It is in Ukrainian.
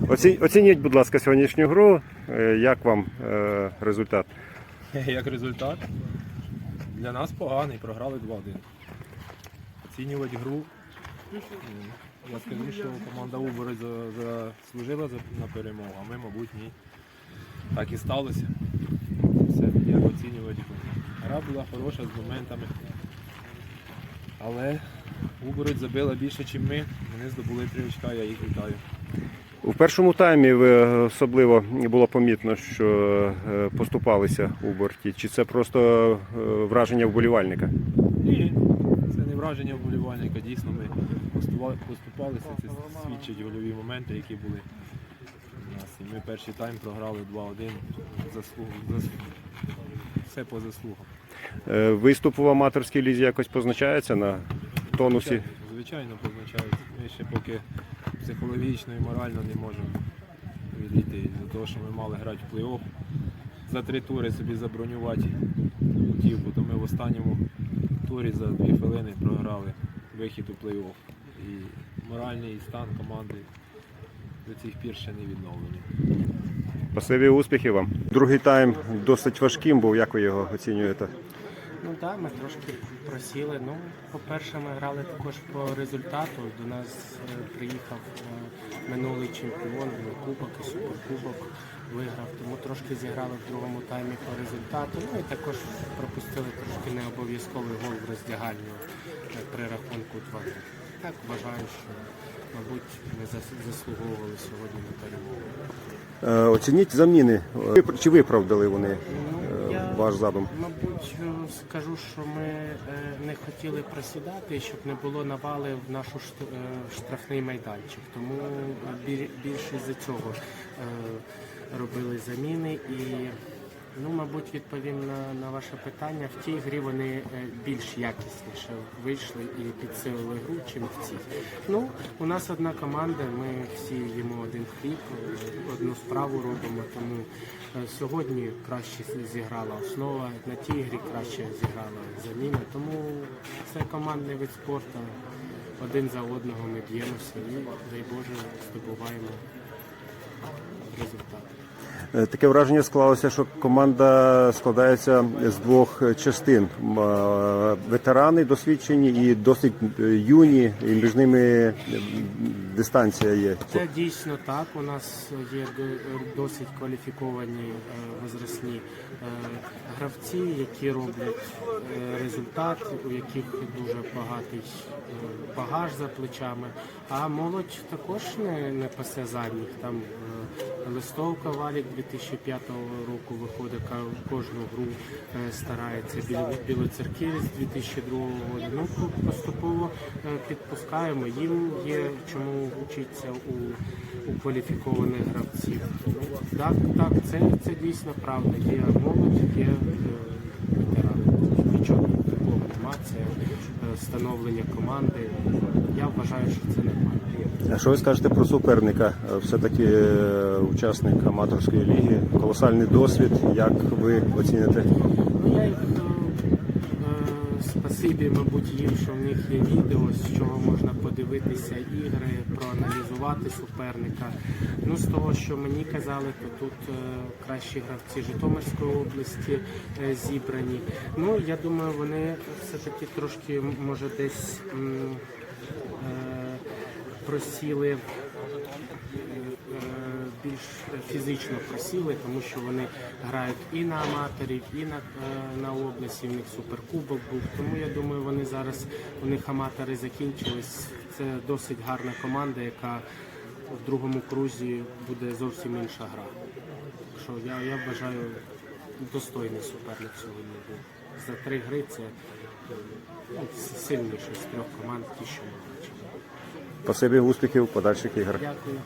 Оці- Оцініть, будь ласка, сьогоднішню гру. Е, Як вам е, результат? Як результат, для нас поганий, програли 2-1. Оцінювати гру. Я скажу, що команда Убори заслужила за- на перемогу, а ми, мабуть, ні. Так і сталося. Все, як оцінювати гру. Гра була хороша з моментами. Але Убороть забила більше, ніж ми. Вони здобули три очка, я їх вітаю. У першому таймі особливо було помітно, що е, поступалися у борті. Чи це просто е, враження вболівальника? Ні, це не враження вболівальника. Дійсно, ми поступалися. Це свідчать гольові моменти, які були у нас. І ми перший тайм програли 2-1. Заслуг, зас... Все по заслугам. Е, Виступ в аматорській лізі якось позначається на тонусі. Звичайно, звичайно позначається. Ми ще поки психологічно і морально не можемо відійти. До того, що ми мали грати в плей-офф. За три тури собі забронювати путівку, то ми в останньому турі за дві хвилини програли вихід у плей-офф. І моральний стан команди до цих пір ще не відновлений. Спасибі, успіхів вам. Другий тайм досить важким був. Як ви його оцінюєте? Ну так, ми трошки просіли. Ну, по-перше, ми грали також по результату. До нас е, приїхав е, минулий чемпіон, ну, кубок і суперкубок виграв, тому трошки зіграли в другому таймі по результату. Ну і також пропустили трошки необов'язковий гол в роздягальню е, при рахунку 2 Так вважаю, що, мабуть, ми заслуговували сьогодні на перемогу. Е, Оцініть заміни. Чи виправдали вони е, Ну, ваш задум? Мабуть, е, скажу, що ми е, не хотіли просідати, щоб не було навали в наш штрафний майданчик. Тому більше за цього е, робили заміни і. Ну, мабуть, відповім на, на ваше питання. В тій грі вони е, більш якісніше вийшли і підсилили гру, чим в цій. Ну, у нас одна команда, ми всі їмо один хліб, одну справу робимо, тому е, сьогодні краще зіграла основа, на тій грі краще зіграла заміна. Тому це командний вид спорту. Один за одного ми б'ємося і, дай Боже, здобуваємо результат. Е, Таке враження склалося, що команда складається з двох частин: е, ветерани досвідчені і досить юні, і між ними дистанція є. Це дійсно так. У нас є досить кваліфіковані е, возрастні гравці, які роблять результат, у яких дуже багатий багаж за плечами. А молодь також не, не пасе задніх. Там листовка валік 2005 року виходить кожну гру е, старається. Біл- Білоцерківець 2002 року. Ну поступово е, підпускаємо. Їм є чому вчитися у, у кваліфікованих гравців. Так, так, це, це дійсно правда. Є молодь, є е, ветерани. Нічого такого нема. Це е, становлення команди. Я вважаю, що це нормально. А що ви скажете про суперника? Е, Все-таки е, учасник аматорської ліги, колосальний досвід. Як ви оціните? Ну, я е, спасибі, мабуть, їм, що в них є відео, з чого можна подивитися ігри, проаналізувати суперника. Ну, з того, що мені казали, то тут кращі гравці Житомирської області зібрані. Ну, я думаю, вони все-таки трошки, може, десь просіли е, більш фізично просіли, тому що вони грають і на аматорів, і на, е, на області. В них суперкубок був. Тому я думаю, вони зараз у них аматори закінчились. Це досить гарна команда, яка в другому крузі буде зовсім інша гра. Так що я, я вважаю достойний суперник сьогодні був. За три гри це ну, сильніше з трьох команд, ті, що ми бачимо. Спасибі, успіхів, подальших ігор. Дякую.